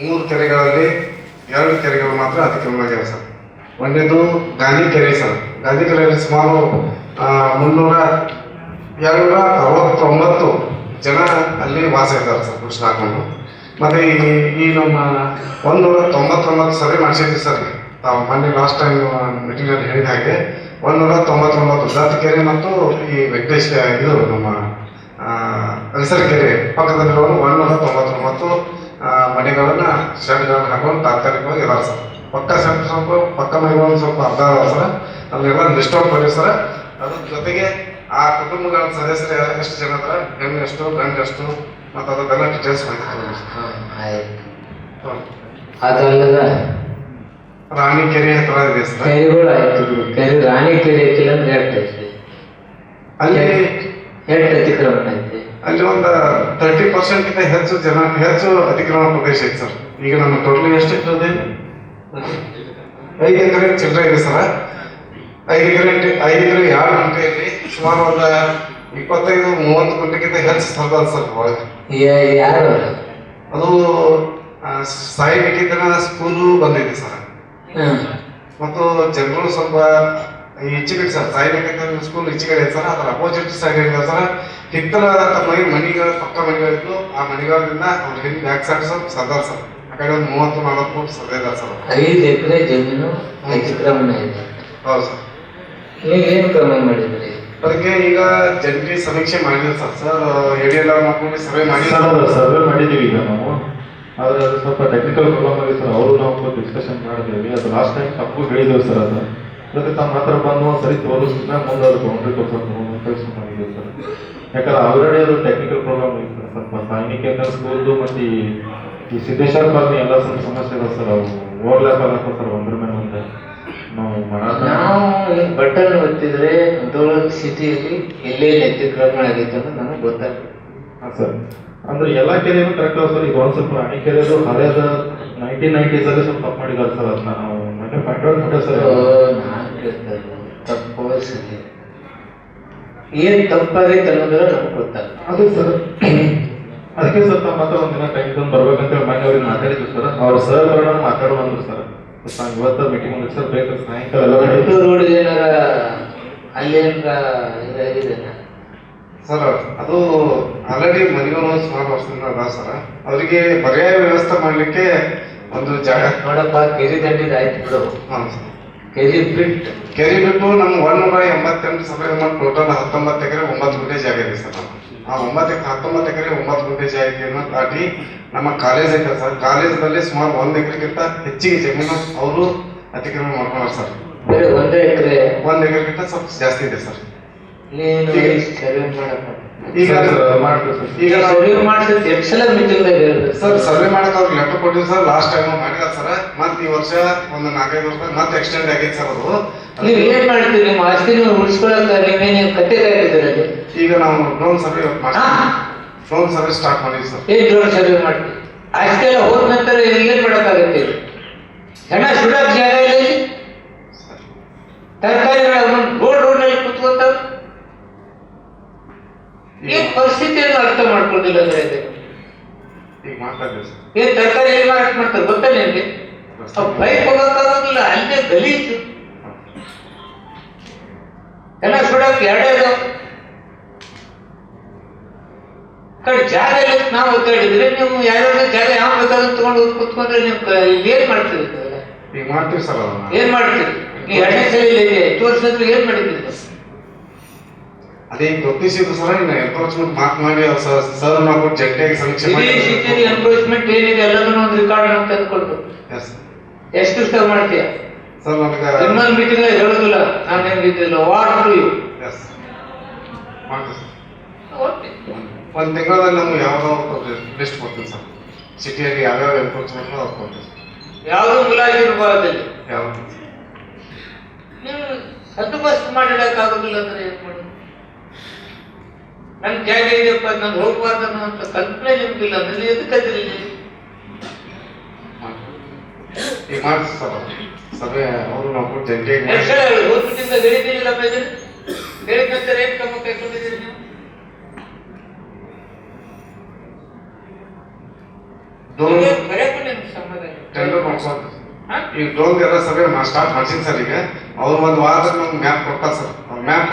ಮೂರು ಕೆರೆಗಳಲ್ಲಿ ಎರಡು ಕೆರೆಗಳು ಮಾತ್ರ ಅತಿಕ್ರಮಣ ಆಗ್ಯಾವ ಸರ್. ಒಂದೇದು ಗಾಂಧಿ ಕೆರೆ ಸರ್. ಗಾಂಧಿ ಕೆರೆಯಲ್ಲಿ ಸುಮಾರು ಮುನ್ನೂರ ಎರಡುನೂರ ಅರವತ್ತೊಂಬತ್ತು ಜನ ಅಲ್ಲಿ ವಾಸ ಇದ್ದಾರೆ ಸರ್ ಕೃಷ್ಣ ಹಾಕೊಂಡು ಮತ್ತೆ ಈ ನಮ್ಮ ಒಂದೂರ ತೊಂಬತ್ತೊಂಬತ್ತು ಸರಿ ಮಾಡಿಸಿದ್ವಿ ಸರ್. ತಾವು ಮೊನ್ನೆ ಲಾಸ್ಟ್ ಟೈಮ್ ಮೀಟಿಂಗಲ್ಲಿ ಹೇಳಿದ ಹಾಗೆ ಒಂದೂರ ತೊಂಬತ್ತೊಂಬತ್ತು ದತ್ ಕೆರೆ ಮತ್ತು ಈ ವೆಂಕಟೇಶ್, ಇದು ನಮ್ಮ ಪರಿಸರ ಕೆರೆ ಪಕ್ಕದಲ್ಲಿರುವ ಒಂದೂರ ತೊಂಬತ್ತೊಂಬತ್ತು ಮನೆಗಳನ್ನ ಶೆಡ್ಗಳನ್ನ ಹಾಕೊಂಡು ತಾತ್ಕಾಲಿಕವಾಗಿ ಇದಾವೆ ಸರ್ ಪಕ್ಕ ಶೆಡ್ ಸ್ವಲ್ಪ ಪಕ್ಕ ಮನೆಗಳು ಸ್ವಲ್ಪ ಅರ್ಧ ಅದಾವ ಸರ್ ಅದನ್ನೆಲ್ಲ ಔಟ್ ಮಾಡಿ ಸರ್ ಅದ್ರ ಜೊತೆಗೆ ಆ ಕುಟುಂಬಗಳ ಸದಸ್ಯರು ಎಷ್ಟು ಜನ ಅದಾರ? ಹೆಣ್ಣು ಎಷ್ಟು ಗಂಡು ಎಷ್ಟು? ಮತ್ತು ಅದರದೆಲ್ಲ ಡೀಟೇಲ್ಸ್ ಆಯ್ತು. ರಾಣಿ ಕೆರೆ ಹತ್ರ ಇದೆ ಸರ್. ಕೆರೆಗಳು ಆಯ್ತು. ಕೆರೆ ರಾಣಿ ಕೆರೆ ಐತಿಲ್ಲ ಅಂದ್ರೆ ಅಲ್ಲಿ ಎಷ್ಟು ಅತಿಕ್ರಮಣ ಐತಿ. ಅಲ್ಲಿ ಒಂದು ತರ್ಟಿ ಪರ್ಸೆಂಟ್ ಹೆಚ್ಚು ಜನ ಹೆಚ್ಚು ಅತಿಕ್ರಮಣ ಪ್ರದೇಶ ಐತೆ ಸರ್. ಈಗ ನಮ್ಮ ಟೋಟಲ್ ಎಷ್ಟು ಇರ್ತದೆ ಐದು ಎಕರೆ ಚಿಲ್ಲರೆ ಇದೆ ಸರ್. ಐದು ಎಕರೆ ಐದು ಎಕರೆ ಎರಡು ಗಂಟೆಯಲ್ಲಿ ಸುಮಾರು ಒಂದು ಇಪ್ಪತ್ತೈದು ಮೂವತ್ತು ಗಂಟೆಗಿಂತ ಹೆಚ್ಚು ಸ್ಥಳ ಅದ ಸರ್ ಯಾರು ಅದು ಸಾಯಿ ನಿಕೇತನ ಸ್ಕೂಲು ಬಂದಿದೆ ಸರ್. ಮತ್ತು ಜನರು ಸ್ವಲ್ಪ ಈಚೆಗಡೆ ಸರ್ ಸಾಯಿ ನಿಕೇತನ ಸ್ಕೂಲ್ ಈಚೆಗಡೆ ಇದೆ ಸರ್ ಅದರ ಅಪೋಸಿಟ್ ಸೈಡ್ ಇದೆ ಸರ್ ಹಿತ್ತಲ ತಮ್ಮ ಮನೆಗಳ ಪಕ್ಕ ಮನೆಗಳಿದ್ದು ಆ ಮನೆಗಳಿಂದ ಅವ್ರ ಹಿಂದೆ ಬ್ಯಾಕ್ ಸೈಡ್ ಸ್ವಲ್ಪ ಸದಾ ಸರ್. ಆ ಕಡೆ ಒಂದು ಮೂವತ್ತು ನಲವತ್ತು ಫೂಟ್ ಸದ ಇದೆ ಸರ್. ಐದು ಎಕರೆ ಜಮೀನು ಅತಿಕ್ರಮಣ ಇದೆ. ಹೌದು ಸರ್. ನೀವೇನು ಕ್ರಮ ಮಾಡಿದ್ರಿ? ಅದಕ್ಕೆ ಈಗ ಜನರಿಗೆ ಸಮೀಕ್ಷೆ ಮಾಡಿದ್ರು ಸರ್. ಸರ್ ಎಡಿಎಲ್ ಮಾಡ್ಕೊಂಡು ಸರ್ವೆ ಮಾಡಿ ಸರ್ ಅದು ಸರ್ವೆ ಮಾಡಿದ್ದೀವಿ ಈಗ ನಾವು. ಆದರೆ ಅದು ಸ್ವಲ್ಪ ಟೆಕ್ನಿಕಲ್ ಪ್ರಾಬ್ಲಮ್ ಆಗಿದೆ ಸರ್ ಅವರು ನಾವು ಡಿಸ್ಕಷನ್ ಮಾಡಿದ್ದೀವಿ. ಅದು ಲಾಸ್ಟ್ ಟೈಮ್ ತಪ್ಪು ಹೇಳಿದ್ದೇವೆ ಸರ್ ಅದು. ಅದಕ್ಕೆ ತಮ್ಮ ಹತ್ರ ಬಂದು ಸರಿ ತೋರಿಸಿದ್ರೆ ಮುಂದೆ ಅದು ಬೌಂಡ್ರಿ ಕೊಡ್ಸೋದು ಕೆಲಸ ಮಾಡಿದ್ದೀವಿ ಸರ್. ಯಾಕಂದ್ರೆ ಆಲ್ರೆಡಿ ಅದು ಟೆಕ್ನಿಕಲ್ ಪ್ರಾಬ್ಲಮ್ ಇದೆ ಸ್ವಲ್ಪ ಸೈನಿಕ ಸ್ಕೂಲ್ದು ಮತ್ತು ಈ ಈ ಸಿದ್ದೇಶ್ವರ ಕಾಲನಿ ಎಲ್ಲ ಸ್ವಲ್ಪ ಸಮಸ್ಯೆ ಇದೆ ಸರ್. ಅವು ಓವರ್ಲ್ಯಾಪ್ ಆಗತ್ತೆ ಸರ್ ಒಂದ್ರ ಮೇಲೆ ಒಂದೇ. ನಾವು ನಾವು ಬಟನ್ ಒತ್ತಿದ್ರೆ ದೊಡ್ಡ ಸಿಟಿಯಲ್ಲಿ ಎಲ್ಲೆಲ್ಲಿ ಅತಿಕ್ರಮಣ ಆಗೈತೆ ಅಂತ ನನಗೆ ಗೊತ್ತಾಗ್ತದೆ. ಹಾಂ ಸರ್. ಅಂದ್ರೆ ಎಲ್ಲ ಕೆರೆಯೂ ಕರೆಕ್ಟ್ ಅವ ಸರ್. ಈಗ ಒಂದು ಸ್ವಲ್ಪ ರಾಣಿ ಕೆರೆದು ಹಳೆಯದ ನೈನ್ಟೀನ್ ನೈಂಟೀಸಲ್ಲಿ ಸ್ವಲ್ಪ ತಪ್ಪು ಮಾಡಿದ್ದಾರೆ ಸರ್ ಅದನ್ನ ನಾವು. ಪೆಟ್ರೋಲ್ ಔಟ್ ಸರ್ ಇರೋದು ತಪ್ಪು ಸರಿ ಏನ್ ತಪ್ಪಾಗೈತೆ ನಮ್ಗೆ ಅದು ಅದೇ ಸರ್ ಅದಕ್ಕೆ ಸರ್ ತಮ್ಮ ಹತ್ರ ಒಂದಿನ ಟೈಮ್ ತಂದು ಬರ್ಬೇಕಂತ ಮನೆಯವ್ರಿಗೆ ಅವ್ರಿಗೆ ಮಾತಾಡಿದ್ವಿ ಸರ್. ಅವ್ರ ಸರ್ ಬರೋಣ ಮಾತಾಡೋ ಬಂದ್ರು ಸರ್. ನಾನು ಇವತ್ತು ಮೀಟಿಂಗ್ ಒಂದು ಸರ್ ಬೇಕು ಸಾಯಂಕಾಲ ಎಲ್ಲ ಮೆಟ್ರೋ ರೋಡ್ ಏನಾರ ಅಲ್ಲಿ ಏನಾರ ಇದಾಗಿದೆನಾ ಸರ್ ಅದು ಆಲ್ರೆಡಿ ಮನೆಯವರು ಸುಮಾರು ವರ್ಷದಿಂದ ಸರ ಸರ್. ಅವರಿಗೆ ಪರ್ಯಾಯ ವ್ಯವಸ್ಥೆ ಮಾಡಲಿಕ್ಕೆ ಒಂದು ಜಾಗ. ನೋಡಪ್ಪ ಕೆರೆ ದಂಡಿದ ಆಯ್ತು ಬಿಡು. ಹಾಂ ಸರ್. ಕೆರೆ ಬಿಟ್ಟು ಕೆರೆ ಬಿಟ್ಟು ನಮ್ಮ ಒಂದೂರ ಎಂಬತ್ತೆಂಟು ಸಾವಿರ ಟೋಟಲ್ ಹತ್ತೊಂಬತ್ತು ಎಕರೆ ಒಂಬತ್ತು ಗುಂಟೆ ಜಾಗ ಇದೆ ಸರ್. ಆ ಒಂಬತ್ತು ಹತ್ತೊಂಬತ್ತು ಎಕರೆ ಒಂಬತ್ತು ಗುಂಟೆ ಜಾಗವನ್ನು ದಾಟಿ ನಮ್ಮ ಕಾಲೇಜ್ ಐತೆ ಸರ್. ಕಾಲೇಜಲ್ಲಿ ಸುಮಾರು ಒಂದು ಎಕರೆಗಿಂತ ಹೆಚ್ಚಿಗೆ ಜಮೀನು ಅವರು ಅತಿಕ್ರಮಣ ಮಾಡ್ಕೊಂಡ್ರು ಸರ್. ಬೇರೆ ಒಂದೇ ಎಕರೆ. ಒಂದು ಎಕರೆಗಿಂತ ಸ್ವಲ್ಪ ಜಾಸ್ತಿ ಇದೆ ಸರ್. ನೀನು ಈಗ- ಈಗ ಸರ್ವೆ ಮಾಡಿಸಿದ್ ಎಕ್ಸೆಲ್ ಸಲ ಮೀಟಿಂಗ್ದಾಗ ಸರ್ ಸರ್ವೆ ಮಾಡಕ್ಕೆ ಅವ್ರಿಗೆ ಲೆಟರ್ ಕೊಟ್ಟಿವಿ ಸರ್ ಲಾಸ್ಟ್ ಟೈಮ್ ಮಾಡಿದ ಸರ್. ಮತ್ತೆ ಈ ವರ್ಷ ಒಂದು ನಾಲ್ಕೈದು ವರ್ಷ ಮತ್ತೆ ಎಕ್ಸ್ಟೆಂಡ್ ಆಗೈತೆ ಸರ್ ಅದು. ನೀವು ಏನ್ ಮಾಡ್ತೀರಿ ನಿಮ್ಮ ಆಸ್ತಿ ನೀವು ಉಳಿಸ್ಕೊಳಕ ನೀವೇ ನೀವು ಕತೆ ಕಾಯ್ತಿದ್ದೀರಲ್ಲಿ ಈಗ ನಾವು drone survey? Drone survey start ಮಾಡಿದ್ವಿ ಸರ್. ಏನ್ ಡ್ರೋನ್ ಸರ್ವೆ ಮಾಡ್ತೀವಿ ಆಸ್ತಿ ಎಲ್ಲ ಹೋದ ನಂತರ ಏನ್ ಮಾಡೋಕ್ಕಾಗತ್ತೆ? ಹೆಣ ಸುಡಕ್ ಜಾಗ ಇಲ್ಲ ಇಲ್ಲಿ ತರಕಾರಿಗಳ ರೋಡ್ ರೋಡ್ನಲ್ಲಿ ಕುತ್ಕೊಂತಾವ ಏನ್ ಪರಿಸ್ಥಿತಿಯನ್ನು ಅರ್ಥ ಮಾಡ್ಕೊಂಡಿಲ್ಲ ಅಂದ್ರೆ ಇದೆ. ಈಗ ಮಾಡ್ತಾ ಸರ್. ಏನ್ ತರಕಾರಿ ಏನ್ ಮಾರಾಟ ಮಾಡ್ತಾರೆ ಗೊತ್ತಾ ನಿಮ್ಗೆ? ಬೈಕ್ ಹೋಗಕ್ಕಾಗೋದಿಲ್ಲ ಅಲ್ಲೇ ಗಲೀಜು. ಎಲ್ಲ ಸುಡಕ್ ಎರಡೇ ಇದಾವ ಕಡೆ ಜಾಗ ಇಲ್ಲ ನಾವು ಒತ್ತಾಡಿದ್ರೆ ನೀವು ಯಾರ್ಯಾರ ಜಾಗ ಯಾವ ಬೇಕಾದ್ರೂ ತಗೊಂಡು ಹೋಗಿ ಕುತ್ಕೊಂಡ್ರೆ ನೀವು ಏನ್ ಮಾಡ್ತೀರಿ ಇದೆಲ್ಲ? ಈಗ ಮಾಡ್ತೀವಿ ಸರ್ ಏನ್ ಮಾಡ್ತೀರಿ? ನೀವು ಎರಡನೇ ಸಲ ಇಲ್ಲಿ ಎಷ್ಟು ಏನ್ ಮಾಡಿದ್ರಿ ಅದೇ ಗೊತ್ತಿಸಿದ್ದು ಸರ್ ಇನ್ನು ಎನ್ಕ್ರೋಚ್ಮೆಂಟ್ ಮಾರ್ಕ್ ಮಾಡಿ ಸರ್ ಸರ್ ನಾವು ಜಂಟಿಯಾಗಿ ಸಮೀಕ್ಷೆ ಮಾಡಿ. ಇಡೀ ಸಿಟಿಲಿ ಎನ್ಕ್ರೋಚ್ಮೆಂಟ್ ಏನಿದೆ ಎಲ್ಲದನ್ನು ಒಂದು ರೆಕಾರ್ಡ್ ಅಂತ ತೆಗೆದುಕೊಂಡು ಎಸ್ ಎಷ್ಟು ದಿವಸ ಮಾಡ್ತೀಯ? ಸರ್ ನಮಗೆ ಇನ್ನೊಂದು ಮೀಟಿಂಗ್ ಹೇಳೋದಿಲ್ಲ. ನಾನು ನಿಮ್ಗೆ ಇದಿಲ್ಲ ವಾಟ್ ಟು ಯು ಎಸ್ ಮಾಡ್ತೀವಿ ಸರ್ ಒಂದು ತಿಂಗಳಲ್ಲಿ ನಮ್ಗೆ ಯಾವ್ದೋ ಲಿಸ್ಟ್ ಕೊಡ್ತೀನಿ ಸರ್ ಸಿಟಿಯಲ್ಲಿ ಯಾವ್ಯಾವ ಎನ್ಕ್ರೋಚ್ಮೆಂಟ್ ಅದು ಕೊಡ್ತೀವಿ ಯಾವುದು ಇರಬಾರ್ದಲ್ಲಿ ಯಾವುದು? ನೀವು ಫಸ್ಟ್ ಮಾಡಿಡಕ್ಕಾಗೋದಿಲ್ಲ ಅಂದ್ರೆ ಏನ್? ನನ್ ಜಾಗ ಇದೆಯಪ್ಪ ನಾನು ಹೋಗ್ಬಾರ್ದು ಅನ್ನುವಂತ ಕಲ್ಪನೆ ನಿಮ್ಗಿಲ್ಲ ನೀವು ಎದಕ್ಕದ್ರಿ ಈಗ. ಸಭೆ ಅವರು ನಾವು ಎಷ್ಟು ಹೇಳಿ ಹೋಗ್ಬಿಟ್ಟಿಂದ ನೀವು? ಬರೆಯಕ್ಕೂ ನಿಮ್ಗೆ ನೋಡ್ಕೊಂತ ಹಾ? ಈಗ ಡ್ರೋನ್ ಎಲ್ಲ ಸಭೆ ಸ್ಟಾರ್ಟ್ ಮಾಡ್ತೀನಿ ಸರ್ ಈಗ. ಅವ್ರು ಒಂದು ವಾರದಾಗ ನಮ್ಗೆ ಮ್ಯಾಪ್ ಕೊಡ್ತಾರೆ ಸರ್. ಮ್ಯಾಪ್